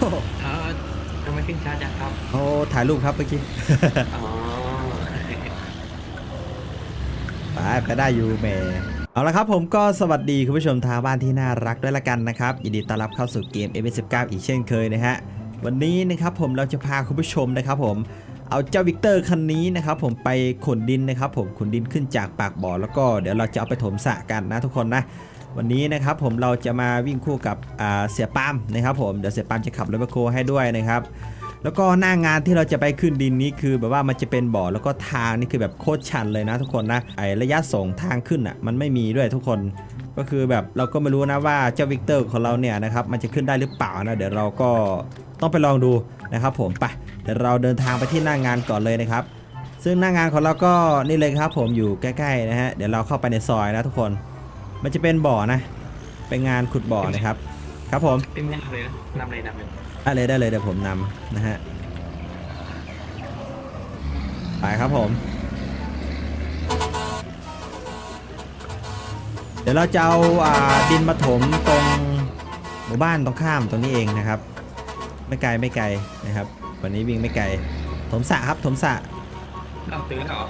โอ้โหเออทำไมขึ้นช้าจังครับโอ้ถ่ายรูปครับเมื่อกี้ อ๋อไปไปได้อยู่แหมเอาละครับผมก็สวัสดีคุณผู้ชมทางบ้านที่น่ารักด้วยละกันนะครับยินดีต้อนรับเข้าสู่เกม f 1 9อีกเช่นเคยนะฮะวันนี้นะครับผมเราจะพาคุณผู้ชมนะครับผมเอาเจ้าวิกเตอร์คันนี้นะครับผมไปขนดินนะครับผมขนดินขึ้นจากปากบ่อแล้วก็เดี๋ยวเราจะเอาไปถมสระกันนะทุกคนนะ วันนี้นะครับผมเราจะมาวิ่งคู่กับเสียปามนะครับผมเดี๋ยวเสียปามจะขับรถแบคโคให้ด้วยนะครับแล้วก็หน้างานที่เราจะไปขึ้นดินนี้คือแบบว่ามันจะเป็นบ่อแล้วก็ทางนี่คือแบบโคตรชันเลยนะทุกคนนะไอระยะส่งทางขึ้นอะมันไม่มีด้วยทุกคนก็คือแบบเราก็ไม่รู้นะว่าเจ้าวิกเตอร์ของเราเนี่ยนะครับมันจะขึ้นได้หรือเปล่านะเดี๋ยวเราก็ต้องไปลองดูนะครับผมไปเดี๋ยวเราเดินทางไปที่หน้างานก่อนเลยนะครับ ซึ่งหน้างานของเราก็นี่เลยครับผมอยู่ใกล้ๆนะฮะเดี๋ยวเราเข้าไปในซอยนะทุกคน มันจะเป็นบ่อนะ เป็นงานขุดบ่อนะครับ ครับผมเป็นแม่เลยนะนำเลยนำเลยได้เลยได้เลยเดี๋ยวผมนำนะฮะไปครับผม เดี๋ยวเราจะเอาอ่าดินมาถมตรงหมู่บ้านตรงข้ามตรงนี้เองนะครับ ไม่ไกลไม่ไกลนะครับ วันนี้วิ่งไม่ไกล ถมสระครับถมสระนำตื้อเหรอ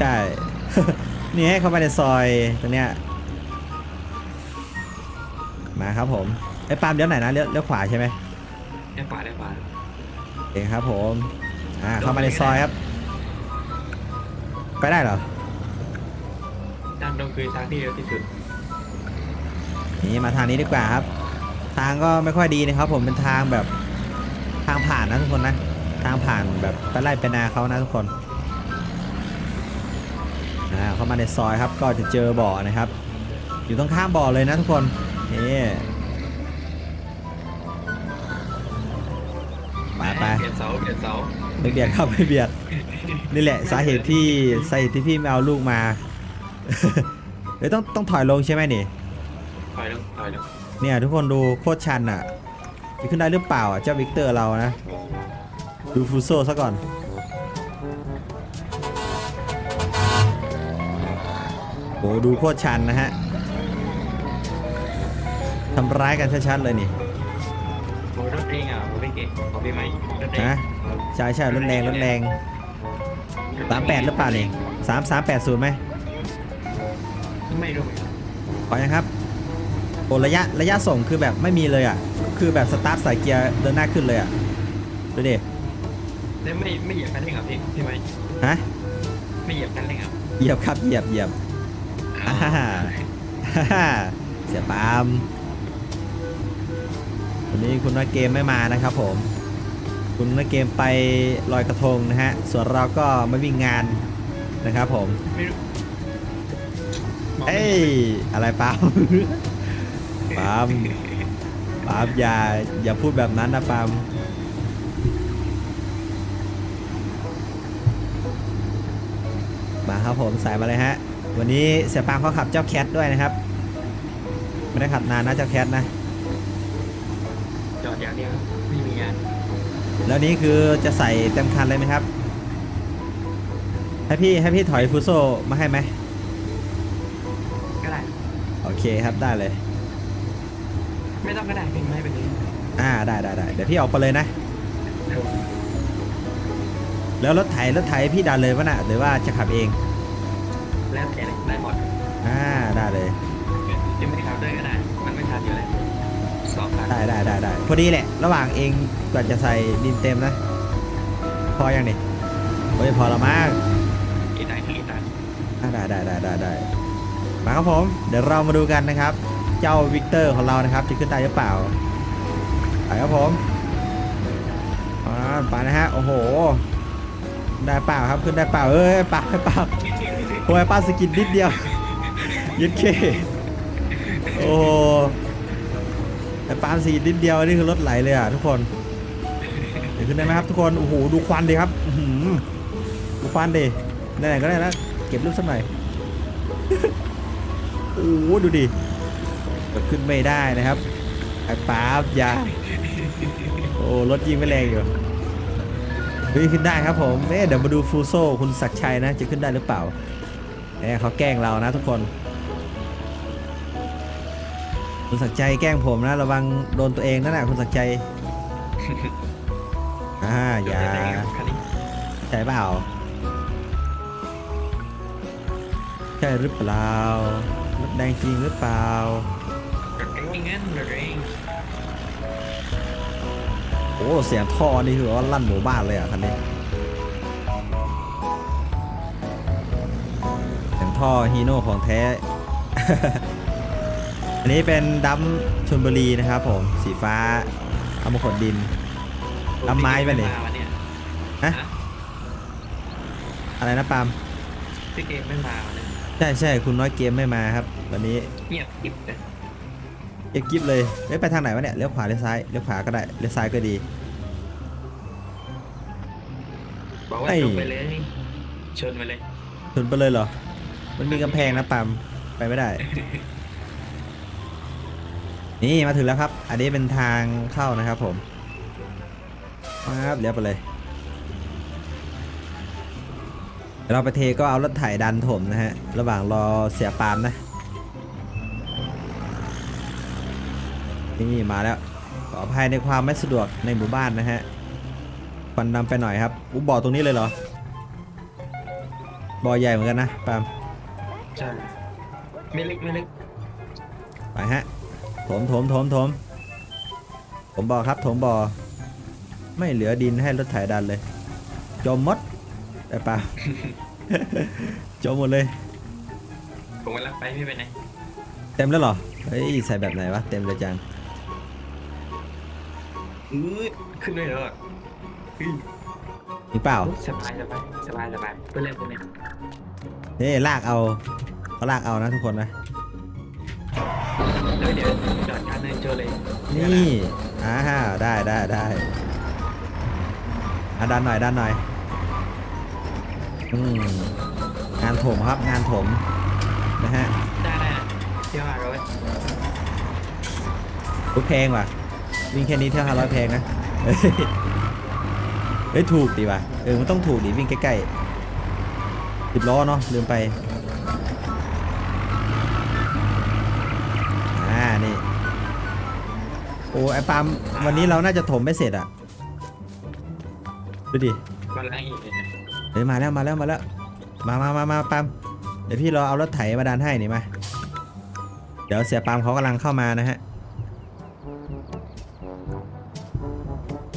ใช่นี่ให้เข้าไปในซอยตรงเนี้ย มาครับผมไอ้ยปาล์มเลี้ยวไหนนะเลี้ยวเลี้ยวขวาใช่ไหมได้ป่าได้ป่าโอเคครับผมอ่าเข้ามาในซอยครับ ไปได้เหรอทางตรงคือทางที่เร็วที่สุดนี่มาทางนี้ดีกว่าครับ ทางก็ไม่ค่อยดีนะครับผมเป็นทางแบบทางผ่านนะทุกคนนะ ทางผ่านแบบไปไล่ไปนาเขานะทุกคนอ่าเข้ามาในซอยครับก็จะเจอบ่อนะครับ อยู่ตรงข้ามบ่อเลยนะทุกคน นี่ไปไปเปลี่ยนเสาเปลี่ยนเสาไม่เบียดครับไม่เบียดนี่แหละสาเหตุที่สาเหตุที่พี่ไม่เอาลูกมาเดี๋ยวต้องต้องถอยลงใช่ไหมนี่ถอยลงถอยลงเนี่ยทุกคนดูโคตรชันอะจะขึ้นได้หรือเปล่าอะเจ้าวิกเตอร์เรานะ ดูฟูโซซะก่อนโอ้ดูโคตรชันนะฮะ ทำร้ายกันชัดๆเลยนี่โอ้รถเองอะโอ้ไม่เก่งขอพี่ไหมรถเองนะใช่ใช่รถแรงรถแรงสามแปดหรือเปล่าเนี่ยสามสามแปดศูนย์ไหมไม่รู้เหมือนกันขอยังครับโอ้ระยะระยะส่งคือแบบไม่มีเลยอะ คือแบบสตาร์ทใส่เกียร์เดินหน้าขึ้นเลยอะดูดิแต่ไม่ไม่เหยียบคันเร่งอะพี่พี่ไหมฮะไม่เหยียบคันเร่งอะเหยียบครับเหยียบเหยียบอ่าฮ่าฮ่าฮ่าเสียปาล์ม วันนี้คุณนักเกมไม่มานะครับผม คุณนักเกมไปลอยกระทงนะฮะ ส่วนเราก็มาวิ่งงานนะครับผม ไม่รู้มงไม่เอ้ยเห็นอะไรปาล์มปาล์มปาล์มอย่าอย่าพูดแบบนั้นนะปาล์มมาครับผมใส่มาเลยฮะ วันนี้เสียปาล์มเขาขับเจ้าแคทด้วยนะครับ ไม่ได้ขับนานนะเจ้าแคทนะ จอดอย่างเดียวไม่มีงานแล้วนี้คือจะใส่เต็มคันเลยไหมครับ ให้พี่ให้พี่ถอยฟูโซมาให้ไหมก็ได้ โอเคครับได้เลย ไม่ต้องก็ได้พี่ไม่เป็นไรอ่าได้ได้ได้เดี๋ยวพี่ออกไปเลยนะเดี๋ยวแล้วรถไถรถไถพี่ดันเลยวะน่ะหรือว่าจะขับเอง แล้วแต่เลยได้หมดอ่าได้เลย ได้ได้ได้ได้พอดีแหละ ระหว่างเองกว่าจะใส่ดินเต็มนะ พอยังนี่โอ้ยพอและมากอีกหน่อยอีกหน่อยอ่าได้ได้ได้ได้ได้มาครับผม เดี๋ยวเรามาดูกันนะครับ เจ้าวิกเตอร์ของเรานะครับ จะขึ้นได้หรือเปล่าไปครับผมอ่าไปนะฮะ โอ้โห ได้เปล่าครับ ขึ้นได้เปล่า เอ้ยเปล่าเปล่าโอ้ยป้าสกินนิดเดียวยึดเค โอ้โห แต่ปาล์มสีนิดเดียวนี่คือรถไหลเลยอะทุกคนเดี๋ยวขึ้นได้ไหมครับทุกคนโอ้โหดูควันดิครับดูควันดิไหนๆก็ได้แล้วเก็บรูปสักหน่อยโอ้โหดูดิขึ้นไม่ได้นะครับไอ้ปาล์มยาโอ้รถยิงไม่แรงอยู่เฮ้ยขึ้นได้ครับผมเอ๊ะเดี๋ยวมาดูฟูโซคุณศักชัยนะ จะขึ้นได้หรือเปล่าเอ๊ะเขาแกล้งเรานะทุกคน คุณศักดิ์ใจแกล้งผมนะ ระวังโดนตัวเองนั่นแหละคุณศักดิ์ใจอ่าอย่าเดี๋วจะได้คันนี้ใช่เปล่าใช่หรือเปล่ารถแดงจริงหรือเปล่ารถเองงั้นรถเองโอ้เสียงท่อนี่คือว่าลั่นหมู่บ้านเลยอะคันนี้เสียงท่อฮีโน่ของแท้ อันนี้เป็นดัมชลบุรีนะครับผมสีฟ้าเอามาขนดินทำไมไปนี่พี่เกมม่มาวันเนี้ยฮะอะไรนะปาล์มพี่เกมไม่มาวันเนี้ยใช่ใช่คุณน้อยเกมไม่มาครับ วันนี้เงียบกริบเลยเอ็กกิฟเลยเอ้ยไปทางไหนวะเนี่ยเลี้ยวขวาเลี้ยวซ้ายเลี้ยวขวาก็ได้เลี้ยวซ้ายก็ดี บอกว่าไอ้ จบไปเลยชนไปเลย ชนไปเลยเหรอ มันมีกำแพงนะปาล์มไปไม่ได้ นี่มาถึงแล้วครับ อันนี้เป็นทางเข้านะครับผมมาครับเลี้ยวไปเลยเดี๋ยวเราไปเทก็เอารถไถดันถมนะฮะ ระหว่างรอเสียปาล์มนะ นี่มาแล้ว ขออภัยในความไม่สะดวกในหมู่บ้านนะฮะควันดำไปหน่อยครับ อุ๊บบ่อตรงนี้เลยเหรอ บ่อใหญ่เหมือนกันนะปาล์มใช่ ไม่ลึกไม่ลึกไปฮะ ถมถมถมถมผมบ่อครับถมบ่อไม่เหลือดินให้รถไถดันเลย จมหมดแต่เปล่าจมหมดเลย ผมกำลังไปไม่ไปไหนเต็มแล้วเหรอ เฮ้ยใส่แบบไหนวะ เต็มเลยจังอืดขึ้นด้วยเหรออื้อมีเปล่า สบายสบายสบายสบายเพื่อนเล่นเพื่อนเล่นนี่ลากเอาก็ลากเอานะทุกคนนะ เดี๋ยวเดี๋ยวจอดคันหนึงเจอเลยนี่อ่าได้ได้ได้อะดันหน่อยดันหน่อยอืมงานถมครับงานถมนะฮะได้ได้เที่ยวหาร้อยรถแพงว่ะวิ่งแค่นี้เท่าห้าร้อยแพงนะเฮ้ยเฮ้ยถูกดีว่ะเออมันต้องถูกดิวิ่งใกล้ๆสิบล้อเนาะลืมไป อ้ไอปาล์มวันนี้เราน่าจะถมไม่เสร็จอะ ดูดิมาล้างอีกเลยนะเฮ้ยมาแล้วมาแล้วมาแล้ว มามามามาปาล์มเดี๋ยวพี่รอเอารถไถมาดันให้นี่มา เดี๋ยวเสียปาล์มเขากำลังเข้ามานะฮะ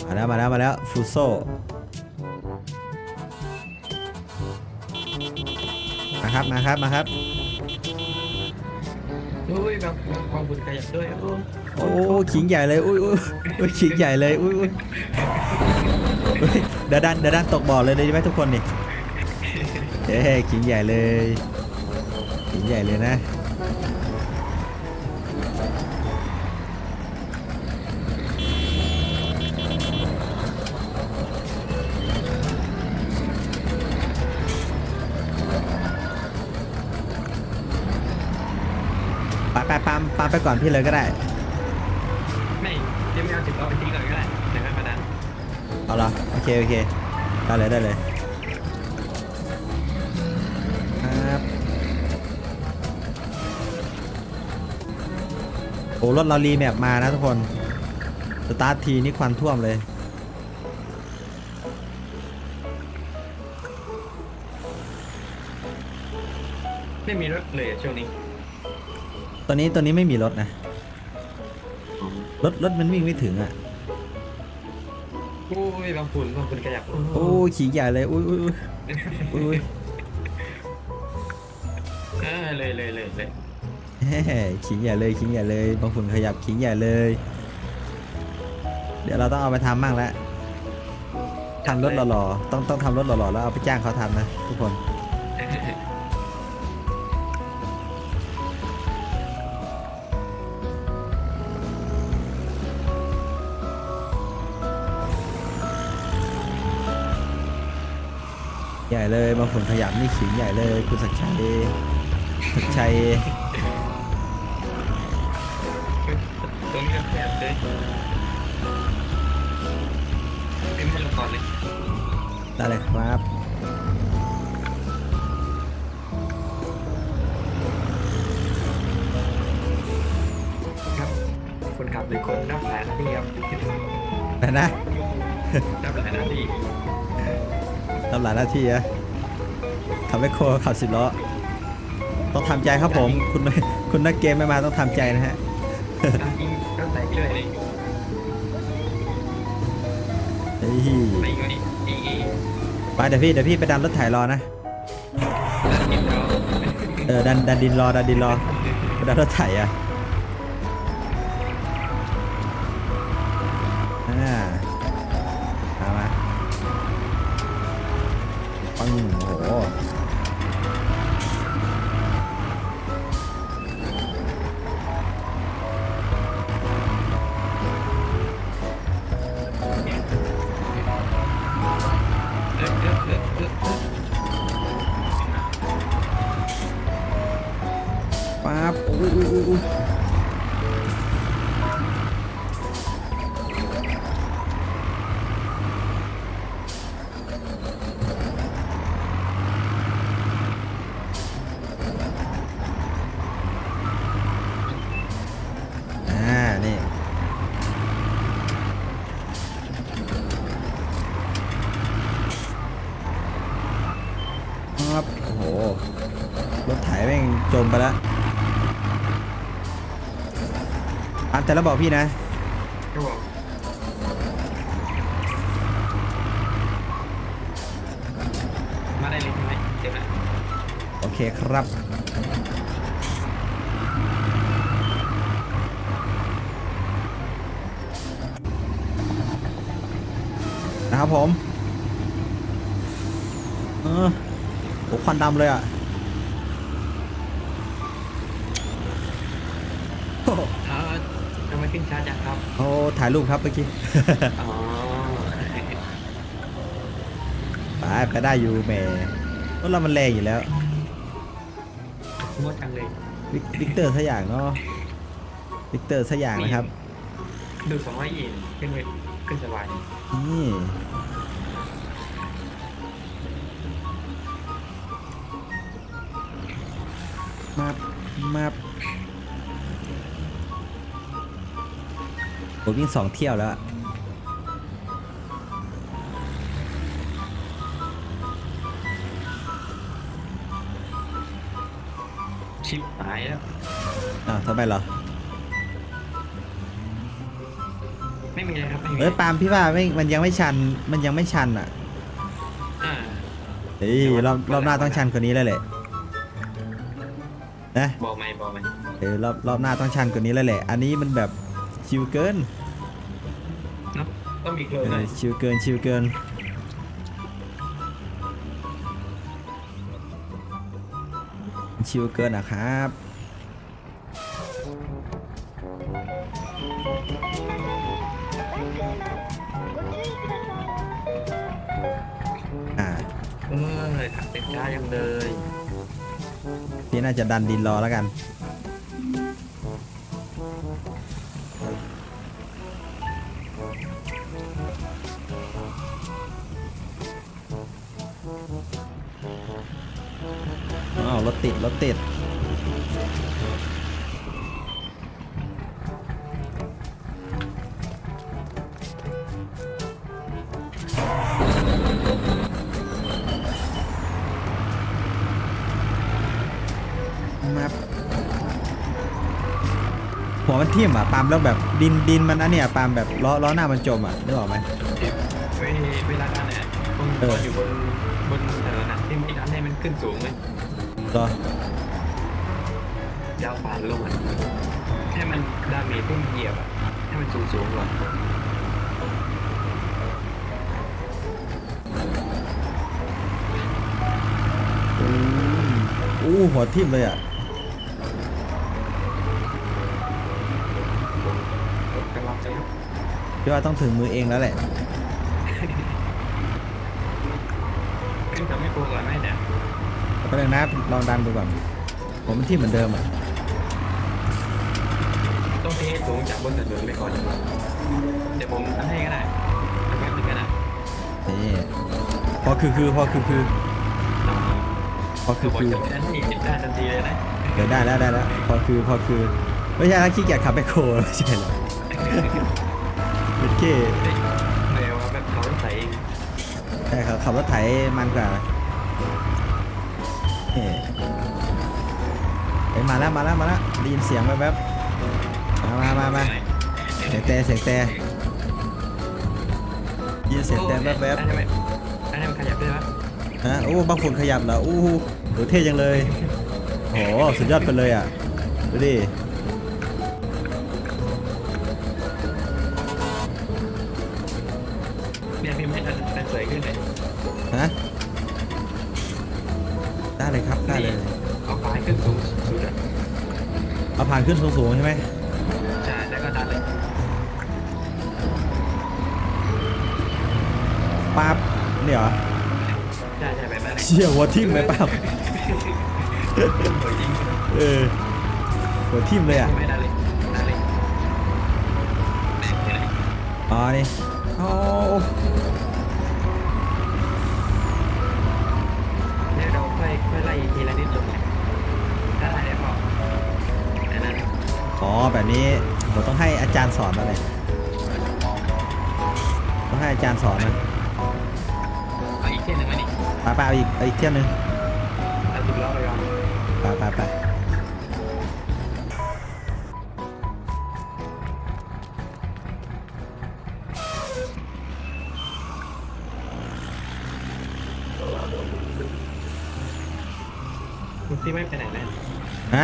มาแล้วมาแล้วมาแล้วฟูโซมาครับมาครับมาครับอุ้ยแบบความบุญขยับด้วยโอ้ โอ้ขิงใหญ่เลยอุ้ยอุ้ยขิงใหญ่เลยอุ้ยอุ้ยเดี๋ยวดันเดี๋ยวดันตกบ่อเลยได้ไหมทุกคนนี่เฮ้ขิงใหญ่เลยขิงใหญ่เลยนะไปไปปามปามไปก่อนพี่เลยก็ได้ เดี๋ยวไม่เอาสิบล้อไปทิ้งก่อนก็ได้เดี๋ยวให้มาดันเอาละโอเคโอเคได้เลยได้เลยครับโอ้รถเรารีแมปมานะทุกคนสตาร์ททีนี่ควันท่วมเลยไม่มีรถเลยอะช่วงนี้ ตอนนี้ตัวนี้ไม่มีรถนะ รถรถมันวิ่งไม่ถึงอะ โอ้ยบางฝุ่นบางฝุ่นขยับโอ้ยขี่ใหญ่เลยอุ้ยอุ้ยอุ้ยอุ้ยเออเลยเลยเลยเลยแฮ่ขิงใหญ่เลยขิงใหญ่เลยบางฝุ่นขยับขิงใหญ่เลย เดี๋ยวเราต้องเอาไปทำบ้างแล้วทำรถหล่อๆต้องต้องทำรถหล่อๆแล้วเอาไปจ้างเขาทำนะทุกคน ใหญ่เลยบางฝุ่นขยับนี่ขิงใหญ่เลยคุณศักดิ์ชัยศักดิ์ชัยตรงนี้ก็ขยับเลยเป็นคนละก่อนเลยได้เลยครับครับคนขับหรือคนนั่งแผลนะพี่ครับนะนะรับหลายหน้าที่ ทำหลายหน้าที่อะขับแมคโครขับสิบล้อ ต้องทำใจครับผม คุณคุณนักเกมไม่มาต้องทำใจนะฮะตามจริงก็ใส่เรื่อยเลยเฮ้ย ไปอีกไหมอีกอีกไปเดี๋ยวพี่เดี๋ยวพี่ไปดันรถไถรอนะกินแล้วเออดันดันดินรอดันดินรอไปดันรถไถอะอ่ามา ม่งจมไปแล้วอันแต่ละบอกพี่นะก็บอกมาได้เลยใช่ไหมเดี๋ยวนะโอเคครับ นะครับผม เออโหควันดำเลยอะ โอ้โหเออทำไมขึ้นช้าจังครับ โอ้ถ่ายรูปครับเมื่อกี้ อ๋อ ไปไปได้อยู่แหมรถเรามันแรงอยู่แล้ว งดจังเลย วิกวิกเตอร์สักอย่างเนาะวิกเตอร์สักอย่างนะครับ ดูสองร้อยเยนขึ้นไปขึ้นสบายนี่มาบมา ผมวิ่งสองเที่ยวแล้วอะชิปหายแล้วอ้าวทำไมเหรอไม่มีอะไรครับไม่มีเอ้ยปาล์มพี่ว่าไม่มันยังไม่ชันมันยังไม่ชันอะอ่าเฮ้ยรอบรอบหน้าต้องชันกว่านี้แล้วแหละนะบอกไหมบอกไหม เออรอบรอบหน้าต้องชันกว่านี้แล้วแหละ อันนี้มันแบบชิวเกินเนาะต้ องมีเกลือเอหน่ออยชิวเกินชิวเกิน ชิวเกินนะครับ อ่าเออถักเป็นช้ายังเลย พี่น่าจะดันดินรอแล้วกัน ถติดรถติดมาหัวมันทิ่มอะปาล์มแล้วแบบดินดินมันอันเนี้ยปาล์มแบบล้อล้อหน้ามันจมอะนึกออกไหมเวเวลาดันเนี่ยตรงเออตอนอยู่บนบนถนนน่ะที่ไม่ดันให้มันขึ้นสูงเลย ก็ยาวผ่านลงอะให้มันดาเมจที่มันเหยียบอะ ให้มันสูงสูงๆก่อนอู้หัวทิ่มเลยอะกำลังจะยกพี่ว่าต้องถึงมือเองแล้วแหละขึ้นกับไม่กลัวก่อนไหมเนี่ย ก็เลยนะลองดันดูก่อนผมมันทิ่มเหมือนเดิมอะต้องเทสูงจากบนถนนไปก่อนเดี๋ยวผมทำให้ก็ได้ทำแป๊บนึงก็ได้นี่พอคือคือพอคือคือพอคืคืออบอกคือจะไม่ได้ที่จิตได้ทันทีเลยนะเดี๋ยวได้แล้วได้แล้วพอคือพอคือไม่ใช่ถ้าขี้เกียจขับไปโคไม่ใช่เหรอโอเคเฮ้ยเร็วอะแบบเขาใส่เองแต่เขาขับรถไถมันกว่า เฮ้เฮ้ยมาแล้วมาแล้วมาแล้วได้ยินเสียงแบบๆมามามามาเสียงแต่เสียงแต่ยินเสียงแต่แบบแบบอันนี้มันขยับได้ไหมฮะโอ้บางคนขยับเหรออู้หูโหเท่จังเลยโหสุดยอดไปเลยอะ ดูดิ ขึ้นสูงๆใช่ไหมใช่แล้วก็ดันเลยปั๊บเนี่ยเหรอใช่ใช่แบบนั้นเลยเชี่ยหัวทิ่มไหมปั๊บสวยจริงเออหัวทิ่มเลยอะไม่ดันเลยดันเลยเนี่ยเห็นไหมอ๋อนี่ นี้ผมต้องให้อาจารย์สอนมาเลยต้องให้อาจารย์สอนนะเอาอีกเส้นหนึ่งไหมนี่ไปไปเอาอีกเอาอีกเที่ยวหนึงเอาสิบล้อไปก่อนไปไปไปคุณที่ไม่ไปไหนเลย ฮะ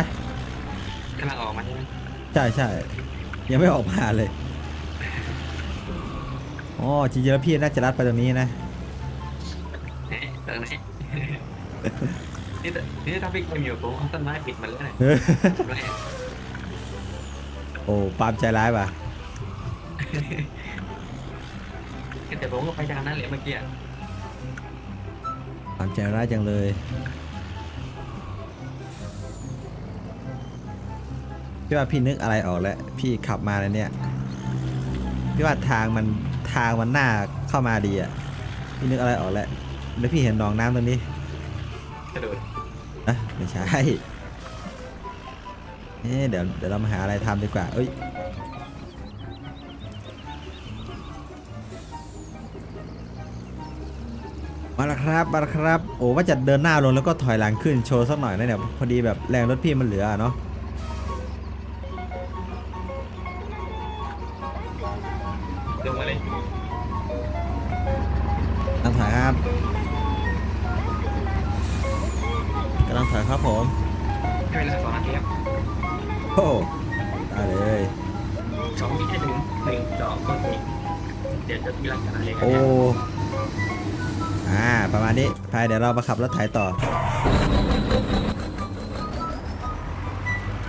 กำลังออกมาใช่ไหม ใช่ใช่ ยังไม่ออกมาเลยอ๋อจริงๆแล้วพี่น่าจะรัดไปตรงนี้นะเอ๊ะตรงไหน นี่แต่นี่ถ้าพี่คนอยู่ผมเอาต้นไม้ปิดมันแล้วเนี่ยเออไม่โอ้ปาล์มใจร้ายป่ะแต่ผมก็ไปทางนั้นเลยเมื่อกี้อะปาล์มใจร้ายจังเลย พี่ว่าพี่นึกอะไรออกแล้ว พี่ขับมาแล้วเนี่ยพี่ว่าทางมันทางมันหน้าเข้ามาดีอะพี่นึกอะไรออกแล้วแล้วพี่เห็นหนองน้ำตรงนี้กระโดดนะไม่ใช่เอ๊ะเดี๋ยวเดี๋ยวเรามาหาอะไรทำดีกว่า เอ้ยมาแล้วครับมาแล้วครับ โอ้ว่าจะเดินหน้าลงแล้วก็ถอยหลังขึ้นโชว์สักหน่อยนะเนี่ยพอดีแบบแรงรถพี่มันเหลืออะเนาะ ลงมาเลยกำลังถอยครับกำลังถอยครับผมให้เวลาสองนาทีครับโอ้ได้เลยสองวิให้ถึงหนึ่งสองก็สี่เดี๋ยวจะมีหลักฐานเลยกันโอ้เนี่ยอ่าประมาณนี้ไปเดี๋ยวเรามาขับรถไถต่อ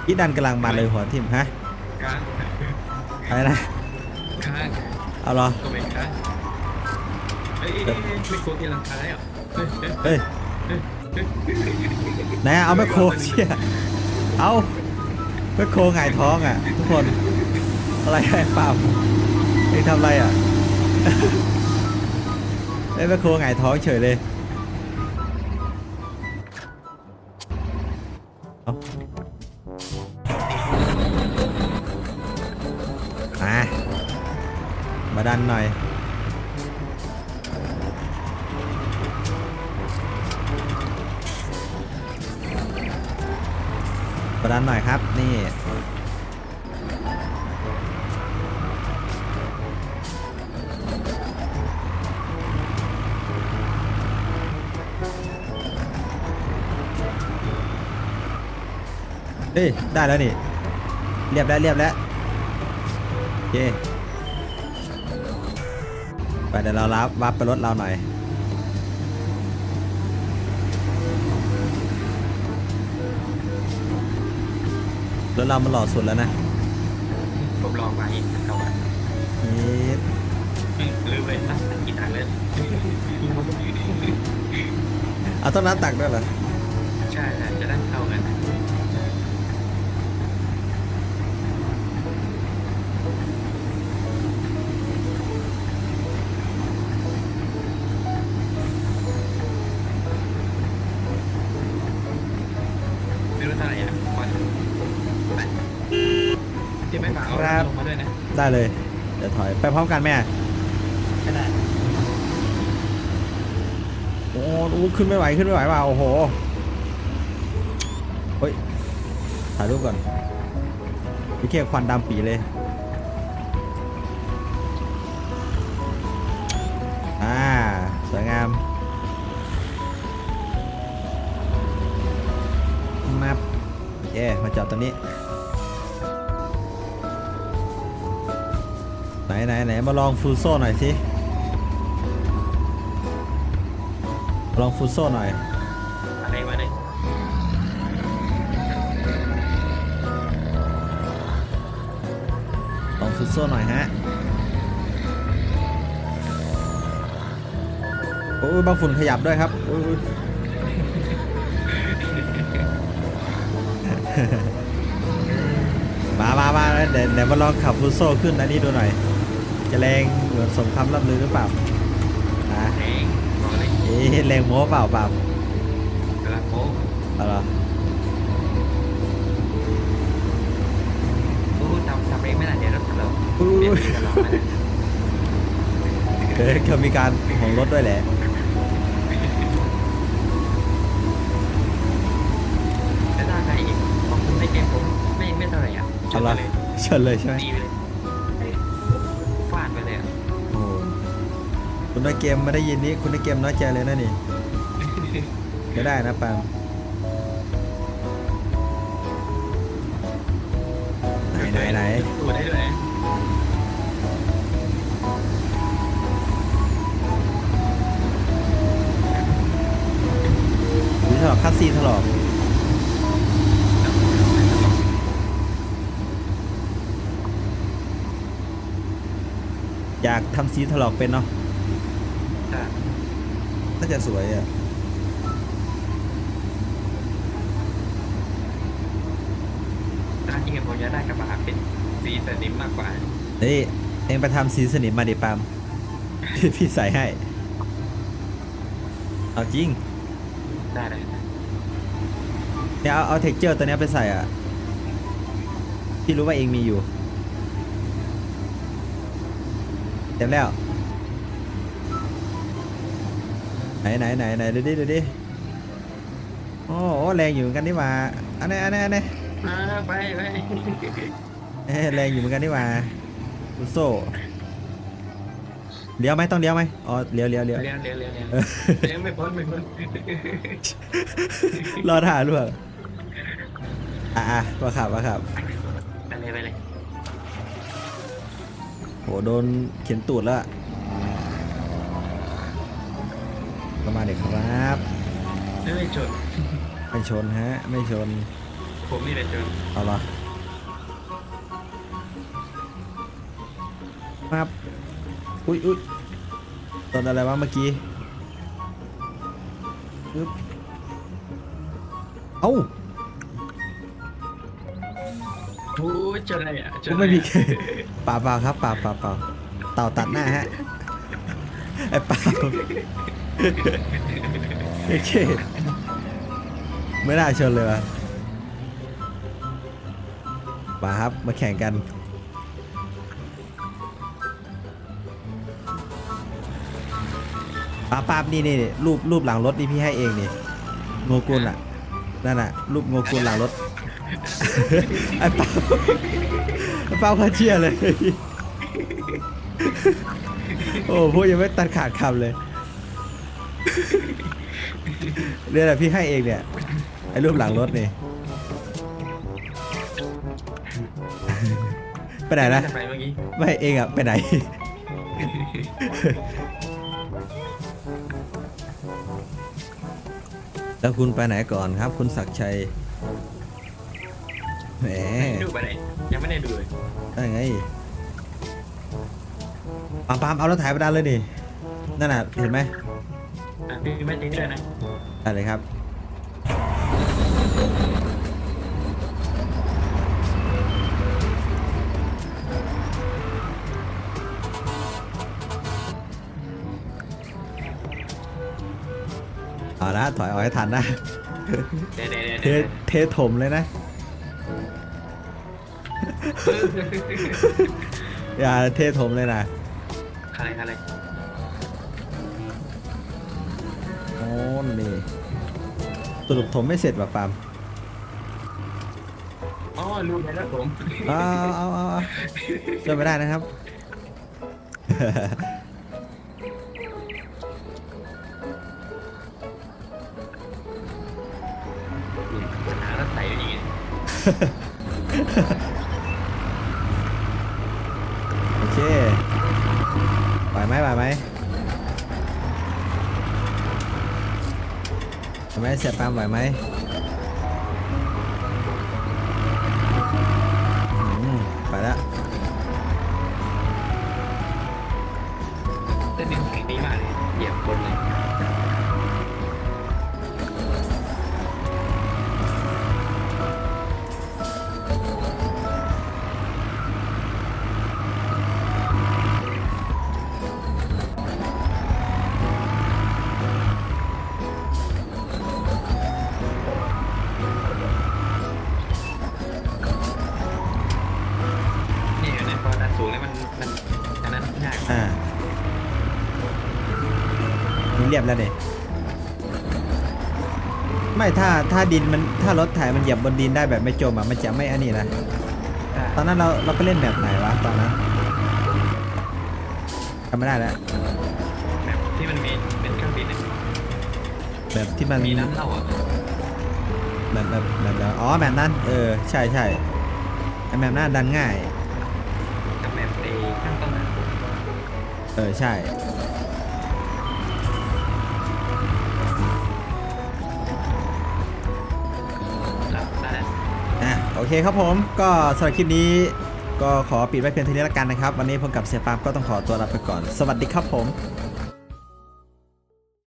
อีดันกำลังมาเลยหัวทิ่มฮะค้าง อะไรนะค้าง เอาเหรอก็เป็นค้าเอ้ยไม่โคตรที่หลังคาแล้วเฮ้ยเฮ้ยเฮ้ยเฮ้ยเฮ้ยไหนะเอาแมคโครเชี่ยเอาแมคโครหงายท้องอะ ทุกคน อะไรไอ้ปาล์มเอ็งทำอะไรอะไอ้แมคโครหงายท้องเฉยเลยเอา มาดันหน่อยกดดันหน่อยครับนี่เฮ้ยได้แล้วนี่ เรียบแล้วเรียบแล้วโอเค เดี๋ยวเรารับวับไปรถเราหน่อย รถเรามันหล่อสุดแล้วนะผมลองมาอีกเข้ามานี่ลืมเลยนะกี่ตังค์เลยเอาต้นน้ำตักด้วยเหรอ ใช่ใช่จะได้เข้ากัน ไปที่ไม่ฝากเอาลงมาด้วยนะได้เลย เดี๋ยวถอยไปพร้อมกันแม่ก็ได้โอ้โหขึ้นไม่ไหวขึ้นไม่ไหวว่ะโอ้โหเฮ้ยถ่ายรูปก่อนพี่เคียควันดำปีเลยอ่าสวยงามมาเย่มาจอดตรงนี้ ไหนไหนไหนมาลองฟูโซ่หน่อยสิ ลองฟูโซ่หน่อย อะไรวะเนี่ยลองฟูโซ่หน่อยฮะ โอ้ยบางฝุ่นขยับด้วยครับอุ๊ยมามามาเดี๋ยวเดี๋ยวมาลองขับฟูโซ่ขึ้นอันนี้ดูหน่อย จะแรงเหมือนสมคำรับลือหรือเปล่าอะแรงบอกเลยเอ๊ะแรงโม้เปล่าเปล่ากระโปงเอาเหรโอ้ทำทำเองไม่ได้เดี๋ยวรเราอุ๊เดี๋ยวจะลองมาเฮ้ยเขามีการของรถด้วยแหละแล้วถ้าใครอีกของคุณในเกมผมไม่ไม่เท่าไหร่อะเอาละเลยเชิญเลยใช่ไหม คุณได้เกมไม่ได้ยินนี้ คุณได้เกมน้อยใจเลยนะนี่ไม่ได้นะปาล์มไหนไหนไหนตัวได้ด้วยสีถลอกคัดซีนถลอกอยากทำสีถลอกเป็นเนาะ อะน่าจะสวยอะตามจริงๆผมจะได้กระบะเป็นสีสนิมมากกว่า เฮ้ยเองไปทำสีสนิมมาดิปาล์มพี่พี่ใส่ให้ เอาจริง ได้เลยเนี่ยเอาเอาเท็กเจอร์ตัวเนี้ยไปใส่อะพี่รู้ว่าเองมีอยู่ เต็มแล้ว ไหนไหนไหนไหนดูดิดูดิโอ้โหแรงอยู่เหมือนกันนี่หว่าอันนี้อันนี้อันนี้อ่าไปไปเอ้ยแรงอยู่เหมือนกันนี่หว่าลูโซ่เลี้ยวไหมต้องเลี้ยวไหมอ๋อเลี้ยวเลี้ยวเลี้ยวเลี้ยวเลี้ยวเลี้ยวเลี้ยวเออเลี้ยวไม่พ้นไม่พ้นรอถ่ายด้วยอะอะมาขับมาขับไปเลยไปเลยโหโดนเขียนตูดแล้วอะ ก็มาเด็กครับ ไม่ชนไม่ชนฮะ ไม่ชน ผมนี่แหละชนเอาละครับ อุ้ยอุ้ยตอนอะไรวะเมื่อกี้ปึ๊บเอ้าโอ้ยชนอะไรอะชนกูอะรไม่มีอะเปล่าเปล่าครับเปล่าเปล่าเปล่าเต่าตัดหน้าฮะไอ้เปล่า โอเคไม่น่าชนเลยวะมาครับ มาแข่งกัน ปาปาบนี่นี่รูปรูปหลังรถนี่พี่ให้เองนี่โงกุลอะ นั่นอะ รูปโงกุลหลังรถ ไอ้เปาไอ้เปาเขาเชียร์เลย โอ้พูดยังไม่ตัดขาดคำเลย เนี่ยแหละพี่ให้เองเนี่ย ไอ้รูปหลังรถนี่ ไปไหนนะจะไปเมื่อกี้ไม่เองอะไปไหน แล้วคุณไปไหนก่อนครับ คุณศักดิ์ชัย แหมดูไปไหนยังไม่ได้ดูเลยได้ไงปามปามเอารถถ่ายไปด้านเลยดิ นั่นน่ะเห็นไหม อะพี่ไม่จริงด้วยนะได้เลยครับ เอาละถอยเอาให้ทันนะเดี๋ยวเดี๋ยวเทเดี๋ยวเทถมเลยนะ อย่าเทถมเลยนะใครใคร โอ้นี่สรุปถมไม่เสร็จว่ะปาล์มอ๋อรู้แล้วผมเอาเอาเอาเอาช่วยไม่ได้นะครับหาแล้วไต่อย่างงี้โอเคไหวไหมไหวไหม ไหมเสียปามไหวไหมอืมไปแล้วเต้นนี่แข็งดีมากเลยเหยียบบนเลย มันมันอันนั้นง่ายกว่าอ่ามันเรียบแล้วเนี่ยไม่ถ้าถ้าดินมันถ้ารถไถมันเหยียบบนดินได้แบบไม่จมอะมันจะไม่อันนี้นะตอนนั้นเราเราไปเล่นแบบไหนวะตอนนั้นจำไม่ได้แล้วแบบที่มันมีเป็นเครื่องบินอะแบบที่มันมีน้ำเล่าอะแบบแบบแบบแบบอ๋อแบบนั้นเออใช่ใช่ไอแบบนั้นดันง่าย เออ ใช่ อะ โอเคครับผม ก็สำหรับคลิปนี้ ก็ขอปิดไว้เพียงเท่านี้ละกันนะครับ วันนี้ผมกับเสียปามก็ต้องขอตัวลาไปก่อน สวัสดีครับผม